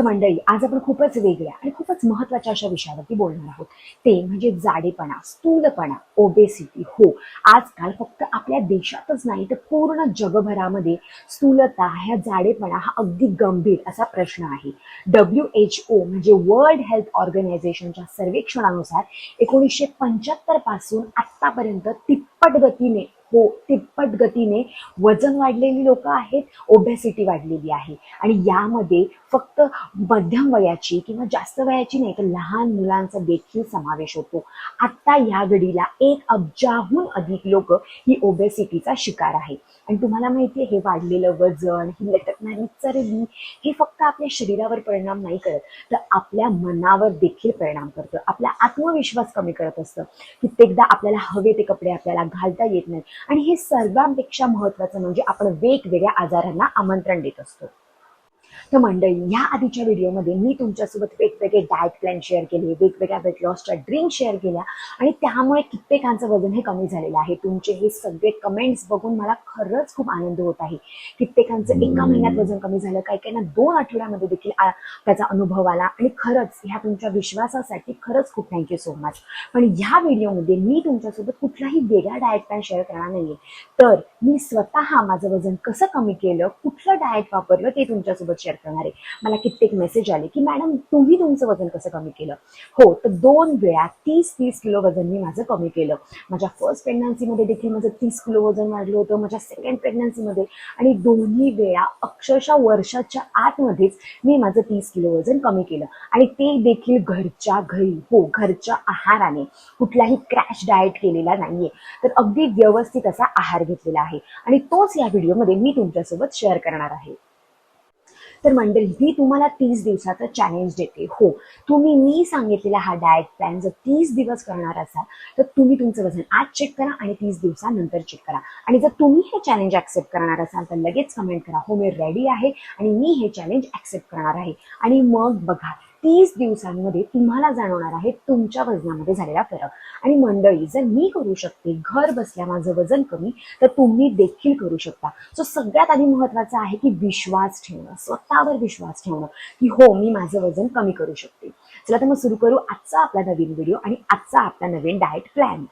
तर मंडळी आज आपण खूपच वेगळ्या आणि खूपच महत्त्वाच्या अशा विषयावरती बोलणार आहोत. ते म्हणजे जाडेपणा स्थूलपणा ओबेसिटी हो आजकाल फक्त आपल्या देशातच नाही तर पूर्ण जगभरामध्ये स्थूलता ह्या जाडेपणा हा अगदी गंभीर असा प्रश्न आहे. डब्ल्यू एच ओ म्हणजे वर्ल्ड हेल्थ ऑर्गनायझेशनच्या सर्वेक्षणानुसार एकोणीसशे पंच्याहत्तरपासून आतापर्यंत तिप्पट गतीने हो तिप्पट गतीने वजन वाढलेली लोक आहेत ओबेसिटी वाढलेली आहे. आणि यामध्ये फक्त मध्यम वयाची किंवा जास्त वयाची नाही तर लहान मुलांचा देखील समावेश होतो. आत्ता या घडीला एक अब्जाहून अधिक लोक ही ओबेसिटीचा शिकार आहे आणि तुम्हाला माहितीये हे वाढलेलं वजन ही लटकणारी चरबी हे फक्त आपल्या शरीरावर परिणाम नाही करत तर आपल्या मनावर देखील परिणाम करतं. आपला आत्मविश्वास कमी करत असतं. कित्येकदा आपल्याला हवे ते कपडे आपल्याला घालता येत नाही आणि हे सर्वांपेक्षा महत्वाचं म्हणजे आपण वेगवेगळ्या आजारांना आमंत्रण देत असतो. तर मंडळी या आधीच्या व्हिडिओमध्ये मी तुमच्यासोबत वेगवेगळे डाएट प्लॅन शेअर केले वेगवेगळ्या वेट लॉसच्या ड्रिंक शेअर केल्या आणि त्यामुळे कित्येकांचं वजन हे कमी झालेलं आहे. तुमचे हे सगळे कमेंट्स बघून मला खरंच खूप आनंद होत आहे. कित्येकांचं एका महिन्यात वजन कमी झालं काही काहींना दोन आठवड्यामध्ये देखील त्याचा अनुभव आला आणि खरंच ह्या तुमच्या विश्वासासाठी खरंच खूप थँक्यू सो मच पण ह्या व्हिडिओमध्ये मी तुमच्यासोबत कुठलाही वेगळा डाएट प्लॅन शेअर करणार नाहीये. तर मी स्वतः माझं वजन कसं कमी केलं कुठलं डाएट वापरलं ते तुमच्यासोबत शेअर करणार. आहे मला कित्येक मेसेज आले की मॅडम तुम्ही तुमचं वजन कसं कमी केलं? हो तर दोन वेळा तीस तीस किलो वजन मी माझं कमी केलं. माझ्या फर्स्ट प्रेग्नन्सीमध्ये देखील माझं तीस किलो वजन वाढलं होतं माझ्या सेकंड प्रेग्नन्सीमध्ये आणि दोन्ही वेळा अक्षरशः वर्षाच्या आतमध्येच मी माझं तीस किलो वजन कमी केलं. आणि ते देखील घरच्या घरी हो घरच्या आहाराने. कुठलाही क्रॅश डाएट केलेला नाहीये. तर अगदी व्यवस्थित असा आहार घेतलेला आहे. आणि तोच या व्हिडिओमध्ये मी तुमच्यासोबत शेअर करणार आहे. तर मंडळी ही तुम्हाला तीस दिवसाचं चॅलेंज देते. हो तुम्ही मी सांगितलेला हा डाएट प्लॅन जर तीस दिवस करणार असाल तर तुम्ही तुमचं वजन आज चेक करा आणि तीस दिवसानंतर चेक करा. आणि जर तुम्ही हे चॅलेंज ऍक्सेप्ट करणार असाल तर लगेच कमेंट करा. हो मी रेडी आहे आणि मी हे चॅलेंज ऍक्सेप्ट करणार आहे. आणि मग बघा तीस दिवसांमध्ये तुम्हाला जाणवणार आहे तुमच्या वजनामध्ये झालेला फरक. आणि मंडळी जर मी करू शकते घर बसल्या माझं वजन कमी तर तुम्ही देखील करू शकता. सो सगळ्यात आधी महत्वाचं आहे की विश्वास ठेवणं स्वतःवर विश्वास ठेवणं की हो मी माझं वजन कमी करू शकते. चला तर मग सुरू करू आजचा आपला नवीन व्हिडिओ आणि आजचा आपला नवीन डाएट प्लॅन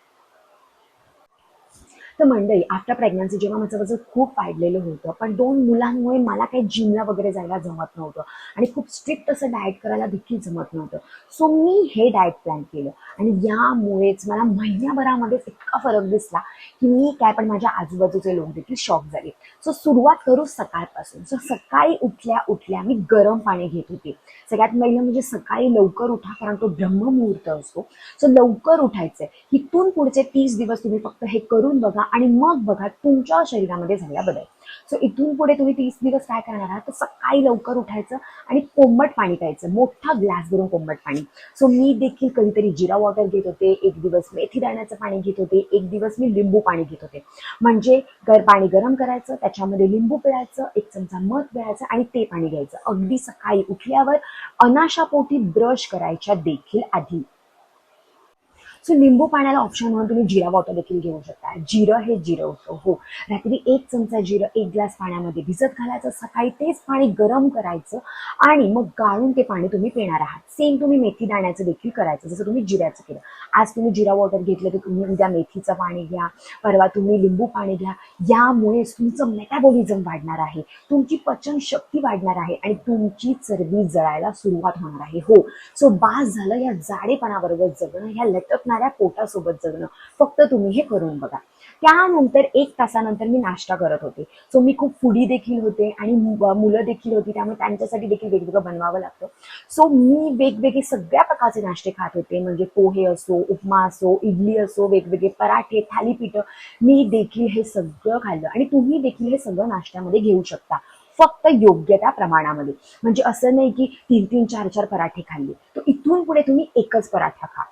तर मंडळी आफ्टर प्रेग्नन्सी जेव्हा माझं वजन खूप वाढलेलं होतं पण दोन मुलांमुळे मला काही जिमला वगैरे जायला जमत नव्हतं आणि खूप स्ट्रिक्ट असं डाएट करायला देखील जमत नव्हतं. सो मी हे डाएट प्लॅन केलं आणि यामुळेच मला महिन्याभरामध्येच इतका फरक दिसला की मी काय पण माझ्या आजूबाजूचे लोक देखील शॉक झाले. सो सुरुवात करू सकाळपासून. सो सकाळी उठल्या उठल्या मी गरम पाणी घेत होते. सगळ्यात पहिलं म्हणजे सकाळी लवकर उठा कारण तो ब्रह्ममुहूर्त असतो. सो लवकर उठायचंय. इथून पुढचे तीस दिवस तुम्ही फक्त हे करून बघा आणि मग बघा तुमच्या शरीरामध्ये झालेला बदल. सो इथून पुढे तुम्ही तीस दिवस काय करणार आहात? तर सकाळी लवकर उठायचं आणि कोंबट पाणी प्यायचं. मोठा ग्लास भरून कोंबट पाणी. सो मी देखील कधीतरी जिरा वॉटर घेत होते एक दिवस मेथी दाण्याचं पाणी घेत होते एक दिवस मी लिंबू पाणी घेत होते. म्हणजे गर पाणी गरम करायचं त्याच्यामध्ये लिंबू पिळायचं एक चमचा मध पिळायचं आणि ते पाणी घ्यायचं. अगदी सकाळी उठल्यावर अनाशापोटी ब्रश करायच्या देखील आधी. सो लिंबू पाण्याला ऑप्शन म्हणून तुम्ही जिरा वॉटर देखील घेऊ शकता. जिरं हे जिरं होतं हो. रात्री एक चमचा जिरं एक ग्लास पाण्यामध्ये भिजत घालायचं सकाळी तेच पाणी गरम करायचं आणि मग गाळून ते पाणी तुम्ही पिणार आहात. सेम तुम्ही मेथी दाण्याचं देखील करायचं जसं तुम्ही जिऱ्याचं केलं. आज तुम्ही जिरा वॉटर घेतलं तर तुम्ही उद्या मेथीचं पाणी घ्या परवा तुम्ही लिंबू पाणी घ्या. यामुळेच तुमचं मेटाबॉलिझम वाढणार आहे. तुमची पचन शक्ती वाढणार आहे आणि तुमची चरबी जळायला सुरुवात होणार आहे हो. सो बास झालं या जाडेपणाबरोबर जगणं या लटकणाऱ्या पोटासोबत जगणं. फक्त तुम्ही हे करून बघा. त्यानंतर एक तासानंतर मी नाश्ता करत होते. सो मी खूप फुडी देखील होते आणि मुलं देखील होती. त्यामुळे त्यांच्यासाठी देखील वेगवेगळं बनवावं लागतं. सो मी वेगवेगळे सगळ्या प्रकारचे नाश्ते खात होते. म्हणजे पोहे असो उपमा असो इडली असो वेगवेगळे पराठे थालीपीठं. मी देखील हे सगळं खाल्लं. आणि तुम्ही देखील हे सगळं नाश्त्यामध्ये घेऊ शकता. फक्त योग्य त्या प्रमाणामध्ये. म्हणजे असं नाही की तीन तीन चार चार पराठे खाल्ले. तर इथून पुढे तुम्ही एकच पराठा खा.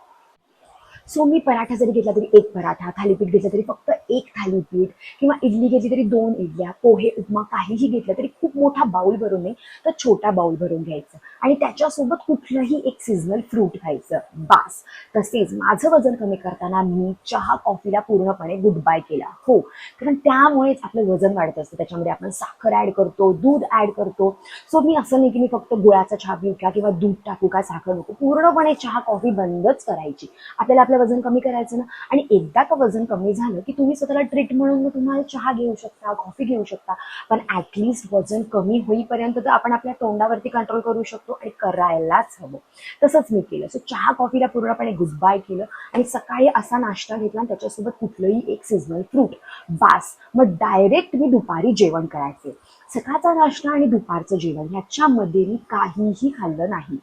सो मी पराठा जरी घेतला तरी एक पराठा थालीपीठ घेतलं तरी फक्त एक थालीपीठ किंवा इडली घेतली तरी दोन इडल्या पोहे उपमा काहीही घेतलं तरी खूप मोठा बाउल भरून नाही तर छोटा बाउल भरून घ्यायचं. आणि त्याच्यासोबत कुठलंही एक सीझनल फ्रूट खायचं. बास. तसेच माझं वजन कमी करताना मी चहा कॉफीला पूर्णपणे गुड बाय केला. हो. कारण त्यामुळेच आपलं वजन वाढत असतं. त्याच्यामध्ये आपण साखर ऍड करतो दूध ऍड करतो. सो मी असं नाही की मी फक्त गुळाचा चहा पिऊ का किंवा दूध टाकू का साखर नको. पूर्णपणे चहा कॉफी बंदच करायची. आपल्याला आपलं वजन कमी करायचं ना आणि एकदा का वजन कमी झालं की तुम्ही स्वतःला ट्रीट म्हणून मग तुम्हाला चहा घेऊ शकता कॉफी घेऊ शकता. पण ऍटलिस्ट वजन कमी होईपर्यंत तर आपण आपल्या तोंडावरती कंट्रोल करू शकतो आणि करायलाच हवं. तसंच मी केलं. सो चहा कॉफीला पूर्णपणे गुडबाय केलं आणि सकाळी असा नाश्ता घेतला आणि त्याच्यासोबत कुठलंही एक सीझनल फ्रूट बास. मग डायरेक्ट मी दुपारी जेवण करायचे. सकाळचा नाश्ता आणि दुपारचं जेवण ह्याच्यामध्ये मी काहीही खाल्लं नाही.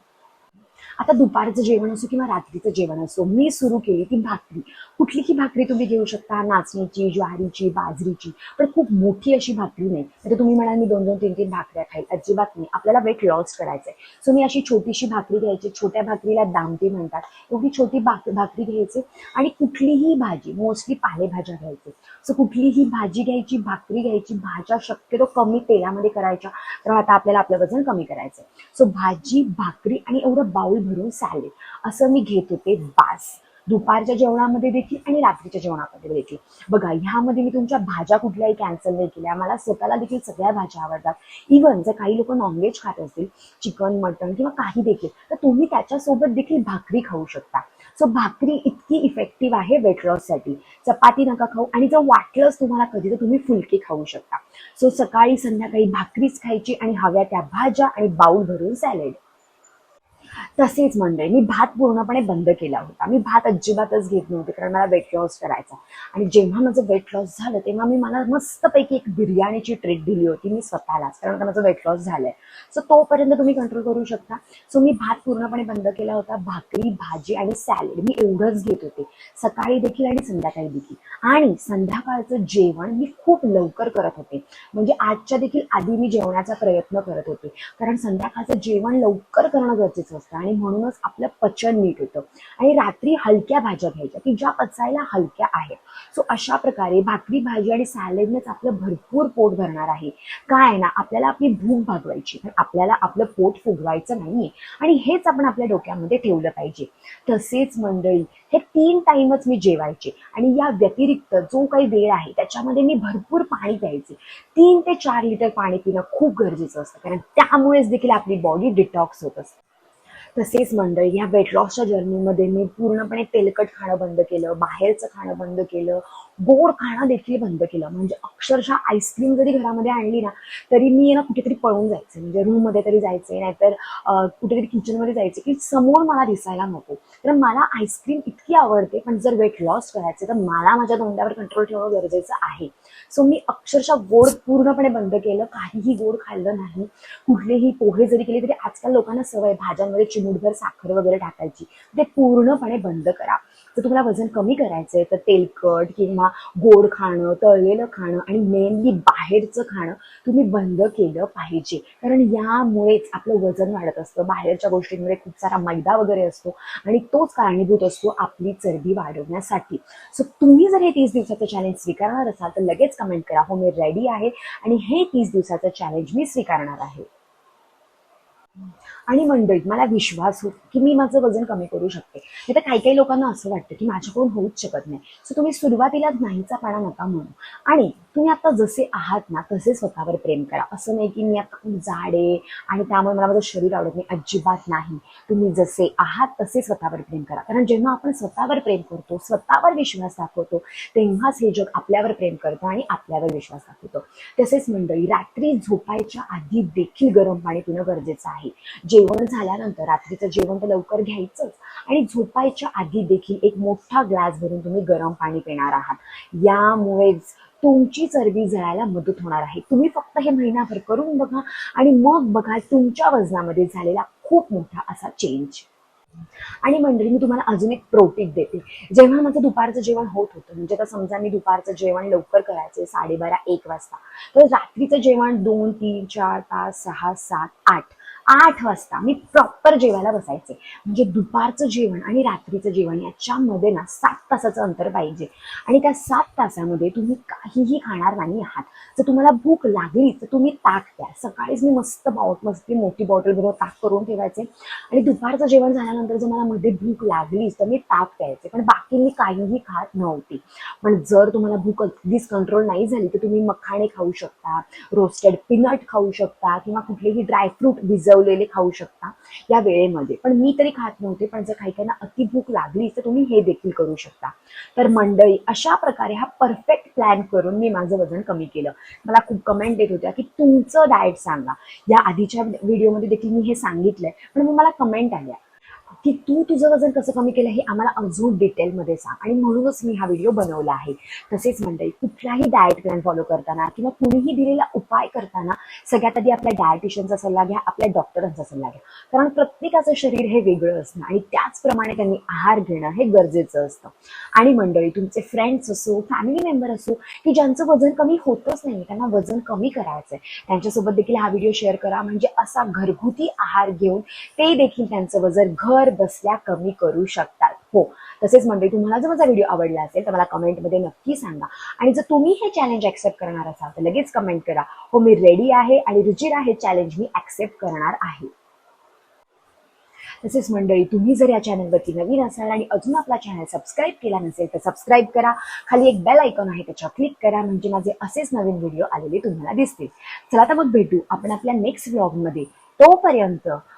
आता दुपारचं जेवण असो किंवा रात्रीचं जेवण असो मी सुरू केली ती भाकरी. कुठलीही भाकरी तुम्ही घेऊ शकता? नाचणीची ज्वारीची बाजरीची. पण खूप मोठी अशी भाकरी नाही. तर तुम्ही म्हणाल मी दोन दोन तीन तीन भाकऱ्या खाईल. अजिबात नाही. आपल्याला वेट लॉस करायचं आहे सो मी अशी छोटीशी भाकरी घ्यायची. छोट्या भाकरीला दामटी म्हणतात. एवढी छोटी भाकरी घ्यायची. आणि कुठलीही भाजी मोस्टली पालेभाज्या घ्यायचे. सो कुठलीही भाजी घ्यायची भाकरी घ्यायची भाज्या शक्यतो कमी तेलामध्ये करायच्या. तर आता आपल्याला आपलं वजन कमी करायचं सो भाजी भाकरी आणि एवढं बाउल भरून सॅलेड असं मी घेत होते बास. दुपारच्या जेवणामध्ये देखील आणि रात्रीच्या जेवणामध्ये देखील. बघा ह्यामध्ये मी तुमच्या भाज्या कुठल्याही कॅन्सल नाही केल्या. मला स्वतःला देखील सगळ्या भाज्या आवडतात. इवन जर काही लोक नॉनव्हेज खात असतील चिकन मटन किंवा काही देखील तर तुम्ही त्याच्यासोबत देखील भाकरी खाऊ शकता. सो भाकरी इतकी इफेक्टिव्ह आहे वेट लॉससाठी चपाती नका खाऊ आणि जर वाटलंच तुम्हाला कधी तर तुम्ही फुलके खाऊ शकता. सो सकाळी संध्याकाळी भाकरीच खायची आणि हव्या त्या भाज्या आणि बाऊल भरून सॅलेड तसेच मंडळी मी भात पूर्णपणे बंद केला होता. मी भात अजिबातच घेत नव्हते कारण मला वेट लॉस करायचा. आणि जेव्हा माझं वेट लॉस झालं तेव्हा मी मला मस्तपैकी एक बिर्याणीची ट्रीट दिली होती मी स्वतःलाच. कारण आता माझं वेट लॉस झालंय. सो तोपर्यंत तुम्ही कंट्रोल करू शकता. सो मी भात पूर्णपणे बंद केला होता. भाकरी भाजी आणि सॅलेड मी एवढंच घेत होते. सकाळी देखील आणि संध्याकाळी देखील. आणि संध्याकाळचं जेवण मी खूप लवकर करत होते. म्हणजे आजच्या देखील आधी मी जेवणाचा प्रयत्न करत होते. कारण संध्याकाळचं जेवण लवकर करणं गरजेचं असतं. आणि म्हणूनच आपलं पचन नीट होतं. आणि रात्री हलक्या भाज्या घ्यायच्या की ज्या पचायला हलक्या आहेत. सो अशा प्रकारे भाकरी भाजी आणि सॅलेडनेच आपलं भरपूर पोट भरणार आहे. काय ना आपल्याला आपली भूक भागवायची पण आपल्याला आपलं पोट फुगवायचं नाहीये. आणि हेच आपण आपल्या डोक्यामध्ये ठेवलं पाहिजे. तसेच मंडळी हे तीन टाइमच मी जेवायचे. आणि या व्यतिरिक्त जो काही वेळ आहे त्याच्यामध्ये मी भरपूर पाणी प्यायचे. तीन ते चार लिटर पाणी पिणं खूप गरजेचं असतं. कारण त्यामुळेच देखील आपली बॉडी डिटॉक्स होत असते. तसेच मंडळी ह्या वेट लॉसच्या जर्नीमध्ये मी पूर्णपणे तेलकट खाणं बंद केलं बाहेरचं खाणं बंद केलं गोड खाणं देखील बंद केलं. म्हणजे अक्षरशः आईस्क्रीम जरी घरामध्ये आणली ना तरी मी ना कुठेतरी पळून जायचे. म्हणजे रूममध्ये तरी जायचे नाहीतर कुठेतरी किचनमध्ये जायचे की समोर मला दिसायला नको. तर मला आईस्क्रीम इतकी आवडते पण जर वेट लॉस करायचे तर मला माझ्या तोंडावर कंट्रोल ठेवणं गरजेचं आहे. सो मी अक्षरशः गोड पूर्णपणे बंद केलं. काहीही गोड खाल्लं नाही. कुठलेही पोहे जरी केले तरी आजकाल लोकांना सवय भाज्यांमध्ये चिमूटभर साखर वगैरे टाकायची. ते पूर्णपणे बंद करा. जर तुम्हाला वजन कमी करायचंय तर तेलकट किंवा गोड खाणं तळलेलं खाणं आणि मेनली बाहेरचं खाणं तुम्ही बंद केलं पाहिजे. कारण यामुळेच आपलं वजन वाढत असतं. बाहेरच्या गोष्टींमध्ये खूप सारा मैदा वगैरे असतो आणि तोच कारणीभूत असतो आपली चरबी वाढवण्यासाठी. सो तुम्ही जर हे तीस दिवसाचं चॅलेंज स्वीकारणार असाल तर लगेच कमेंट करा. हो मी रेडी आहे आणि हे तीस दिवसाचं चॅलेंज मी स्वीकारणार आहे. आणि मंडळीत मला विश्वास हो की मी माझं वजन कमी करू शकते. नाही तर काही काही लोकांना असं वाटतं की माझ्याकडून होऊच शकत नाही. सो तुम्ही सुरुवातीलाच नाहीचा पाडा नका म्हणू. आणि तुम्ही आता जसे आहात ना तसे स्वतःवर प्रेम करा. असं नाही की मी आता खूप जाड आहे आणि त्यामुळे मला माझं शरीर आवडत नाही. अजिबात नाही. तुम्ही जसे आहात तसे स्वतःवर प्रेम करा. कारण जेव्हा आपण स्वतःवर प्रेम करतो स्वतःवर विश्वास दाखवतो तेव्हाच हे जग आपल्यावर प्रेम करतं आणि आपल्यावर विश्वास दाखवतो. तसेच मंडळी रात्री झोपायच्या आधी देखील गरम पाणी पिणं गरजेचं आहे. जेवण झाल्यानंतर रात्रीचं जेवण तर लवकर घ्यायचंच. आणि झोपायच्या आधी देखील एक मोठा ग्लास भरून तुम्ही गरम पाणी पिणार आहात. यामुळेच तुमची चरबी जळायला मदत होणार आहे. तुम्ही फक्त हे महिनाभर करून बघा आणि मग बघा तुमच्या वजनामध्ये झालेला खूप मोठा असा चेंज आणि मंडळी मी तुम्हाला अजून एक प्रोटीन देते. जेव्हा माझं दुपारचं जेवण होत होतं म्हणजे आता समजा मी दुपारचं जेवण लवकर करायचे साडेबारा एक वाजता. तर रात्रीचं जेवण दोन तीन चार पाच सहा सात आठ. आठ वाजता मी प्रॉपर जेवायला बसायचे. म्हणजे दुपारचं जेवण आणि रात्रीचं जेवण याच्यामध्ये ना सात तासाचं अंतर पाहिजे. आणि त्या सात तासामध्ये तुम्ही काहीही खाणार नाही आहात. जर तुम्हाला भूक लागली तर तुम्ही ताक द्या. सकाळीच मी मस्त बाउट मस्त मोठी बॉटल बरोबर ताक करून ठेवायचे. आणि दुपारचं जेवण झाल्यानंतर जर मला मध्ये भूक लागली तर मी ताक प्यायचे. पण बाकी मी काहीही खात नव्हती. पण जर तुम्हाला भूक अगदीच कंट्रोल नाही झाली तर तुम्ही मखाणे खाऊ शकता रोस्टेड पिनट खाऊ शकता किंवा कुठलेही ड्रायफ्रूट शिजवलेले खाऊ शकता या वेळेमध्ये. पण मी तरी खात नव्हते पण जर काही काहींना अति भूक लागली तर तुम्ही हे देखील करू शकता. तर मंडळी अशा प्रकारे हा परफेक्ट प्लॅन करून मी माझं वजन कमी केलं. मला खूप कमेंट देत होत्या की तुमचं डाएट सांगा. या आधीच्या व्हिडिओमध्ये देखील मी हे सांगितलंय पण मग मला कमेंट आल्या. की तू तुझं वजन कसं कमी केलं हे आम्हाला अजून डिटेलमध्ये सांग. आणि म्हणूनच मी हा व्हिडिओ बनवला आहे. तसेच मंडळी कुठलाही डाएट प्लॅन फॉलो करताना किंवा कुणीही दिलेला उपाय करताना सगळ्यात आधी आपल्या डायटिशियनचा सल्ला घ्या आपल्या डॉक्टरांचा सल्ला घ्या. कारण प्रत्येकाचं शरीर हे वेगळं असणं आणि त्याचप्रमाणे त्यांनी आहार घेणं हे गरजेचं असतं. आणि मंडळी तुमचे फ्रेंड्स असो फॅमिली मेंबर असो की ज्यांचं वजन कमी होतच नाही त्यांना वजन कमी करायचंय. त्यांच्यासोबत देखील हा व्हिडिओ शेअर करा. म्हणजे असा घरगुती आहार घेऊन ते देखील त्यांचं वजन घर बसल्या कमी करू शकतात. हो. तसेच मंडळी तुम्हाला जर माझा व्हिडिओ आवडला असेल तर मला कमेंटमध्ये नक्की सांगा. आणि जर तुम्ही हे चॅलेंज ऍक्सेप्ट करणार असाल तर लगेच कमेंट करा. हो मी रेडी आहे आणि रुचिरा हे चॅलेंज मी ऍक्सेप्ट करणार आहे. तसेच मंडळी तुम्ही जर या चॅनलवरती नवीन असाल आणि अजून आपला चॅनल सबस्क्राईब केला नसेल तर सबस्क्राईब करा. खाली एक बेल आयकॉन आहे त्याच्यावर क्लिक करा. म्हणजे माझे असेच नवीन व्हिडिओ आलेले तुम्हाला दिसतील. चला तर मग भेटू आपण आपल्या नेक्स्ट ब्लॉगमध्ये तोपर्यंत